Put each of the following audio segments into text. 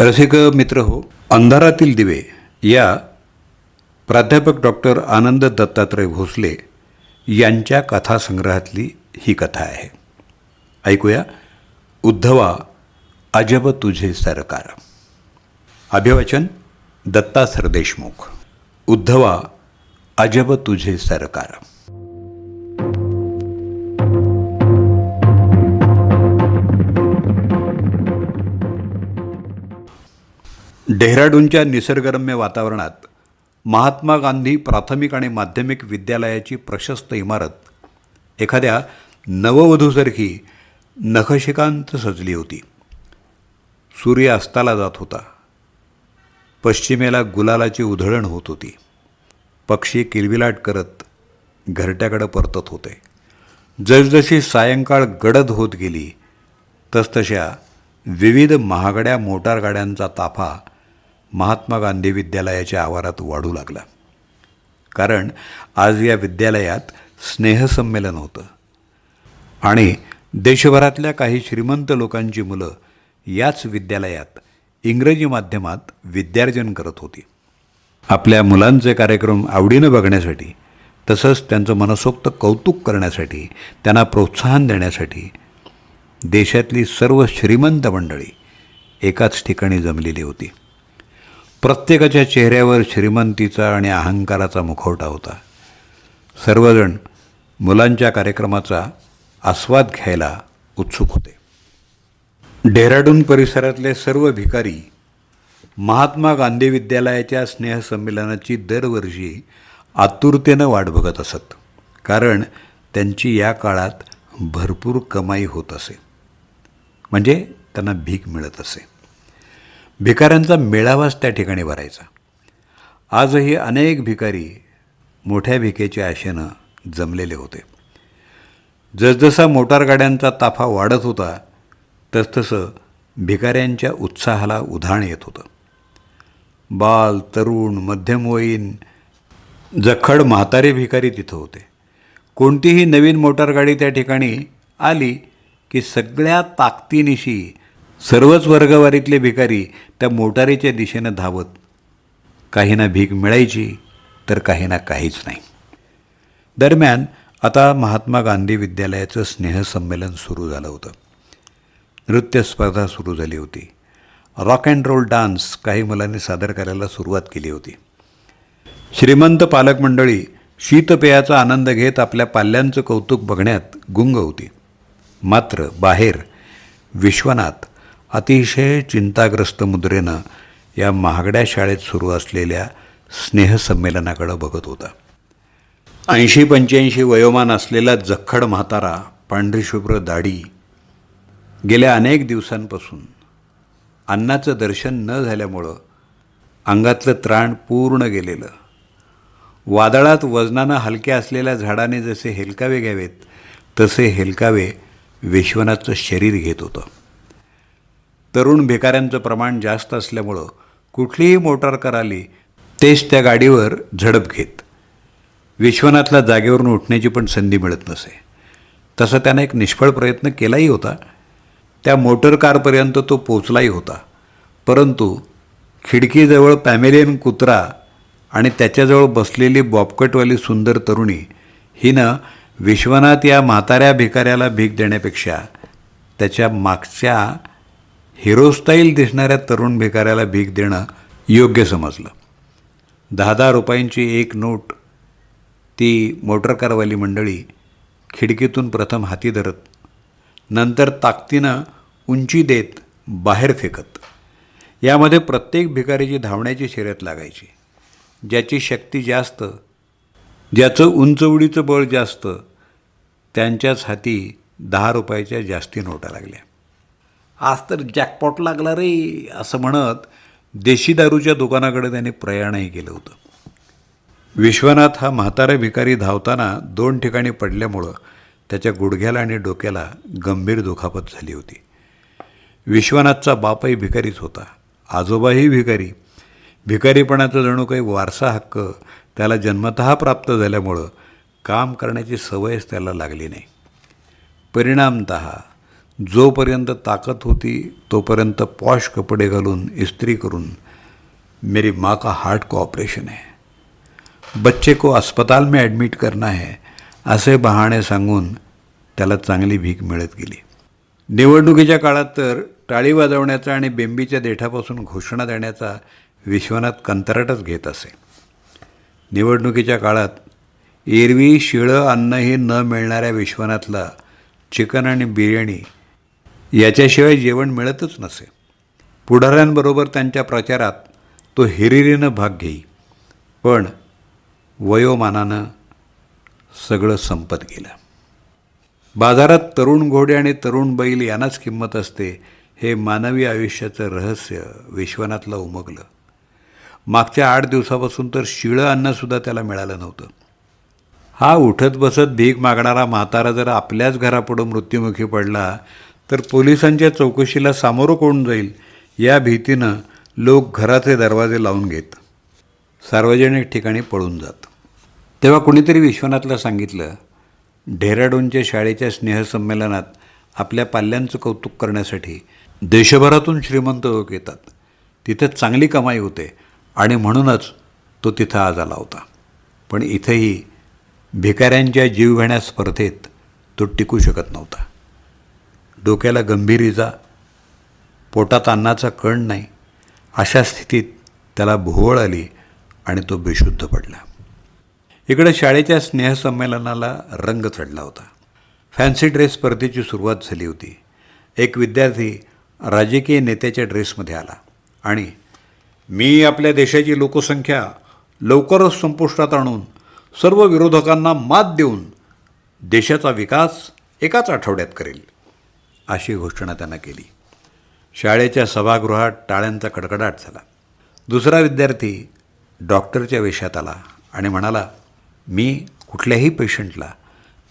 रसिक मित्र हो अंधारातील दिवे या प्राध्यापक डॉक्टर आनंद दत्तात्रय भोसले यांच्या कथासंग्रहातली ही कथा आहे. ऐकूया उद्धवा अजब तुझे सरकार. अभिवाचन दत्ता सरदेशमुख. उद्धवा अजब तुझे सरकार. डेहराडूनच्या निसर्गरम्य वातावरणात महात्मा गांधी प्राथमिक आणि माध्यमिक विद्यालयाची प्रशस्त इमारत एखाद्या नववधूसारखी नखशिकांत सजली होती. सूर्य अस्ताला जात होता. पश्चिमेला गुलालाची उधळण होत होती. पक्षी किलबिलाट करत घरट्याकडं परतत होते. जसजशी सायंकाळ गडद होत गेली तसतशा विविध महागड्या मोटारगाड्यांचा ताफा महात्मा गांधी विद्यालयाच्या आवारात वाढू लागला. कारण आज या विद्यालयात स्नेहसंमेलन होतं. आणि देशभरातल्या काही श्रीमंत लोकांची मुलं याच विद्यालयात इंग्रजी माध्यमात विद्यार्जन करत होती. आपल्या मुलांचे कार्यक्रम आवडीनं बघण्यासाठी तसंच त्यांचं मनसोक्त कौतुक करण्यासाठी त्यांना प्रोत्साहन देण्यासाठी देशातली सर्व श्रीमंत मंडळी एकाच ठिकाणी जमलेली होती. प्रत्येकाच्या चेहऱ्यावर श्रीमंतीचा आणि अहंकाराचा मुखवटा होता. सर्वजण मुलांच्या कार्यक्रमाचा आस्वाद घ्यायला उत्सुक होते. डेहराडून परिसरातले सर्व भिकारी महात्मा गांधी विद्यालयाच्या स्नेहसंमेलनाची दरवर्षी आतुरतेनं वाट बघत असत कारण त्यांची या काळात भरपूर कमाई होत असे. म्हणजे त्यांना भीक मिळत असे. भिकाऱ्यांचा मेळावाच त्या ठिकाणी भरायचा. आजही अनेक भिकारी मोठ्या भिकेच्या आशेनं जमलेले होते. जसजसा मोटारगाड्यांचा ताफा वाढत होता तसतसं भिकाऱ्यांच्या उत्साहाला उधाण येत होतं. बाल तरुण मध्यमवयीन जखड म्हातारे भिकारी तिथं होते. कोणतीही नवीन मोटारगाडी त्या ठिकाणी आली की सगळ्या ताकदीनिशी सर्वच वर्गवारीतले भिकारी त्या मोटारीच्या दिशेनं धावत. काहींना भीक मिळायची तर काहींना काहीच नाही. दरम्यान आता महात्मा गांधी विद्यालयाचं स्नेहसंमेलन सुरू झालं होतं. नृत्य स्पर्धा सुरू झाली होती. रॉक अँड रोल डान्स काही मुलांनी सादर करायला सुरुवात केली होती. श्रीमंत पालकमंडळी शीतपेयाचा आनंद घेत आपल्या पाल्यांचं कौतुक बघण्यात गुंग होती. मात्र बाहेर विश्वनाथ अतिशय चिंताग्रस्त मुद्रेनं या महागड्या शाळेत सुरू असलेल्या स्नेहसंमेलनाकडं बघत होता. ऐंशी पंच्याऐंशी वयोमान असलेला जखड म्हातारा पांढरीशुभ्र दाढी गेल्या अनेक दिवसांपासून अन्नाचं दर्शन न झाल्यामुळं अंगातलं त्राण पूर्ण गेलेलं. वादळात वजनानं हलक्या असलेल्या झाडाने जसे हेलकावे घ्यावेत तसे हेलकावे विश्वनाथचं शरीर घेत होतं. तरुण भिकाऱ्यांचं प्रमाण जास्त असल्यामुळं कुठलीही मोटार कार आली तेच त्या गाडीवर झडप घेत. विश्वनाथला जागेवरून उठण्याची पण संधी मिळत नसे. तसं त्यानं एक निष्फळ प्रयत्न केलाही होता. त्या मोटर कारपर्यंत तो पोचलाही होता. परंतु खिडकीजवळ पॅमेलियन कुत्रा आणि त्याच्याजवळ बसलेली बॉबकटवाली सुंदर तरुणी हिनं विश्वनाथ या म्हाताऱ्या भिकाऱ्याला भीक देण्यापेक्षा त्याच्या मागच्या हिरोस्टाईल दिसणाऱ्या तरुण भिकाऱ्याला भीक देणं योग्य समजलं. दहा दहा रुपयांची एक नोट ती मोटरकारवाली मंडळी खिडकीतून प्रथम हाती धरत नंतर ताकदीनं उंची देत बाहेर फेकत. यामध्ये प्रत्येक भिकारीची धावण्याची शर्यत लागायची. ज्याची शक्ती जास्त ज्याचं उंचवडीचं बळ जास्त त्यांच्याच हाती दहा रुपयाच्या जास्ती नोटा लागल्या. आज तर जॅकपॉट लागला रे असं म्हणत देशी दारूच्या दुकानाकडे त्याने प्रयाणही केलं होतं. विश्वनाथ हा म्हातारा भिकारी धावताना दोन ठिकाणी पडल्यामुळं त्याच्या गुडघ्याला आणि डोक्याला गंभीर दुखापत झाली होती. विश्वनाथचा बापही भिकारीच होता आजोबाही भिकारी. भिकारीपणाचा जणू काही वारसा हक्क त्याला जन्मतः प्राप्त झाल्यामुळं काम करण्याची सवयच त्याला लागली नाही. परिणामत जोपर्यंत ताकद होती तोपर्यंत पॉश कपडे घालून इस्त्री करून मेरी माँ का हार्ट को ऑपरेशन है। बच्चे को अस्पताल में ॲडमिट करना है असे बहाणे सांगून त्याला चांगली भीक मिळत गेली. निवडणुकीच्या काळात तर टाळी वाजवण्याचा आणि बेंबीच्या देठापासून घोषणा देण्याचा विश्वनाथ कंत्राटच घेत असे. निवडणुकीच्या काळात एरवी शिळं अन्नही न मिळणाऱ्या विश्वनाथला चिकन आणि बिर्याणी याच्याशिवाय जेवण मिळतच नसे. पुढाऱ्यांबरोबर त्यांच्या प्रचारात तो हिरिरीनं भाग घेई. पण वयोमानानं सगळं संपत गेलं. बाजारात तरुण घोडे आणि तरुण बैल यांनाच किंमत असते हे मानवी आयुष्याचं रहस्य विश्वनाथला उमगलं. मागच्या आठ दिवसापासून तर शिळं अन्नसुद्धा त्याला मिळालं नव्हतं. हा उठत बसत भीक मागणारा म्हातारा जर आपल्याच घरापुढं मृत्युमुखी पडला तर पोलिसांच्या चौकशीला सामोरं कोण जाईल या भीतीनं लोक घराचे दरवाजे लावून घेत सार्वजनिक ठिकाणी पळून जात. तेव्हा कुणीतरी विश्वनाथला सांगितलं डेहराडूनच्या शाळेच्या स्नेहसंमेलनात आपल्या पाल्यांचं कौतुक करण्यासाठी देशभरातून श्रीमंत लोक येतात. तिथे चांगली कमाई होते आणि म्हणूनच तो तिथं आज आला होता. पण इथंही भिकाऱ्यांच्या जीवघेण्या स्पर्धेत तो टिकू शकत नव्हता. डोक्याला गंभीर इजा पोटात अन्नाचा कण नाही अशा स्थितीत त्याला भोवळ आली आणि तो बेशुद्ध पडला. इकडे शाळेच्या स्नेहसंमेलनाला रंग चढला होता. फॅन्सी ड्रेस स्पर्धेची सुरुवात झाली होती. एक विद्यार्थी राजकीय नेत्याच्या ड्रेसमध्ये आला आणि मी आपल्या देशाची लोकसंख्या लवकरच संपुष्टात आणून सर्व विरोधकांना मात देऊन देशाचा विकास एकाच आठवड्यात करेल. अशी घोषणा त्यांना केली. शाळेच्या सभागृहात टाळ्यांचा कडकडाट झाला. दुसरा विद्यार्थी डॉक्टरच्या वेशात आला आणि म्हणाला मी कुठल्याही पेशंटला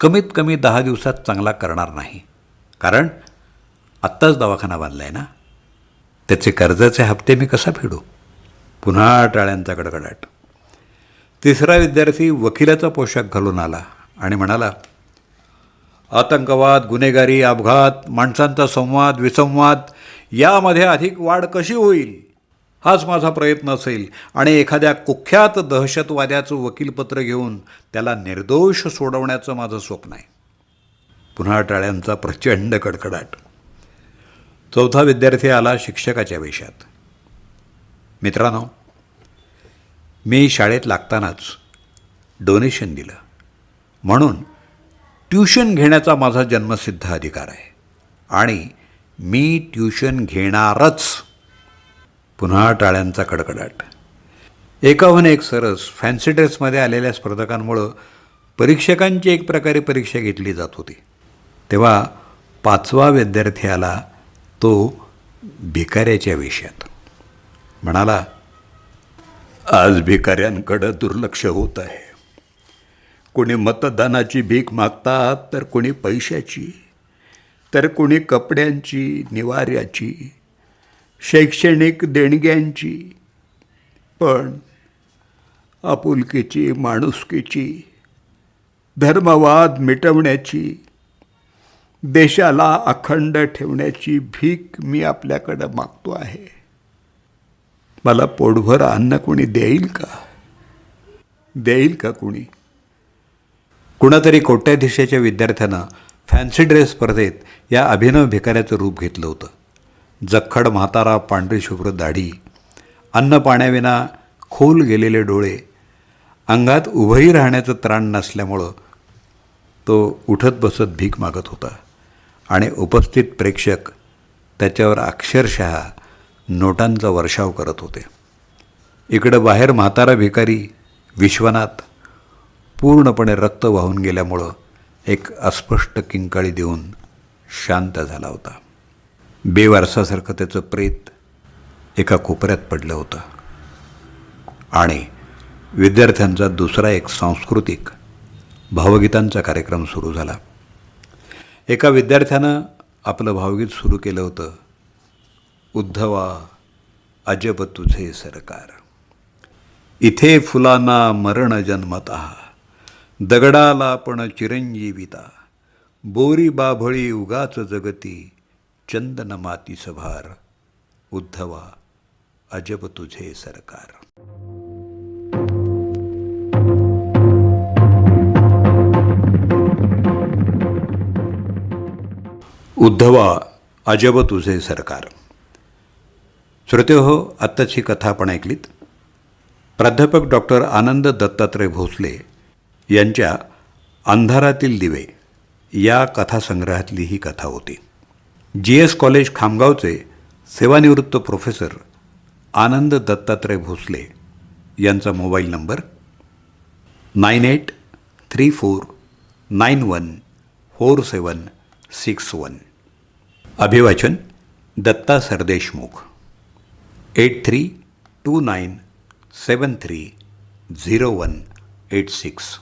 कमीत कमी दहा दिवसात चांगला करणार नाही. कारण आत्ताच दवाखाना बांधला आहे ना. त्याचे कर्जाचे हप्ते मी कसा फेडू? पुन्हा टाळ्यांचा कडकडाट. तिसरा विद्यार्थी वकिलाचा पोशाख घालून आला आणि म्हणाला आतंकवाद गुन्हेगारी अपघात माणसांचा संवाद विसंवाद यामध्ये अधिक वाढ कशी होईल? हाच माझा प्रयत्न असेल. आणि एखाद्या कुख्यात दहशतवाद्याचं वकीलपत्र घेऊन त्याला निर्दोष सोडवण्याचं माझं स्वप्न आहे. पुन्हा टाळ्यांचा प्रचंड कडकडाट. चौथा विद्यार्थी आला शिक्षकाच्या वेशात. मित्रांनो मी शाळेत लागतानाच डोनेशन दिलं. म्हणून ट्युशन घेण्याचा माझा जन्मसिद्ध अधिकार आहे. आणि मी ट्युशन घेणारच. पुन्हा टाळ्यांचा कडकडाट. एकाहून एक सरस फॅन्सी ड्रेसमध्ये आलेल्या स्पर्धकांमुळं परीक्षकांची एक प्रकारे परीक्षा घेतली जात होती. तेव्हा पाचवा विद्यार्थी आला तो भिकाऱ्याच्या विषयात म्हणाला आज भिकाऱ्यांकडं दुर्लक्ष होत आहे. कोणी मतदानाची भीक मागतात तर कोणी पैशाची तर कोणी कपड्यांची निवाऱ्याची शैक्षणिक देणग्यांची पण आपुलकीची माणुसकीची धर्मवाद मिटवण्याची देशाला अखंड ठेवण्याची भीक मी आपल्याकडं मागतो आहे. मला पोटभर अन्न कोणी देईल का? देईल का कोणी? कुणातरी कोट्याधीशाच्या विद्यार्थ्यानं फॅन्सी ड्रेस स्पर्धेत या अभिनव भिकाऱ्याचं रूप घेतलं होतं. जखड म्हातारा पांढरी शुभ्र दाढी अन्न पाण्याविना खोल गेलेले डोळे अंगात उभंही राहण्याचं त्राण नसल्यामुळं तो उठत बसत भीक मागत होता आणि उपस्थित प्रेक्षक त्याच्यावर अक्षरशः नोटांचा वर्षाव करत होते. इकडं बाहेर म्हातारा भिकारी विश्वनाथ पूर्णपणे रक्त वाहून गेल्यामुळं एक अस्पष्ट किंकाळी देऊन शांत झाला होता. बेवारसासारखं त्याचं प्रेत एका कोपऱ्यात पडलं होतं. आणि विद्यार्थ्यांचा दुसरा एक सांस्कृतिक भावगीतांचा कार्यक्रम सुरू झाला. एका विद्यार्थ्यानं आपलं भावगीत सुरू केलं होतं उद्धवा अजब तुझे सरकार. इथे फुलांना मरण जन्मत. दगडाला पण चिरंजीविता. बोरी बाभळी उगाच जगती चंदन माती सभार. उद्धवा अजब तुझे सरकार. उद्धवा अजब तुझे सरकार. श्रोते हो आत्ताची कथा आपण ऐकलीत. प्राध्यापक डॉक्टर आनंद दत्तात्रय भोसले यांच्या अंधारातील दिवे या कथासंग्रहातली ही कथा होती. जी एस कॉलेज खामगावचे सेवानिवृत्त प्रोफेसर आनंद दत्तात्रय भोसले यांचा mobile number nine eight three four nine one four seven six one. अभिवाचन Datta Sardeshmukh. Eight three two nine seven three zero one eight six.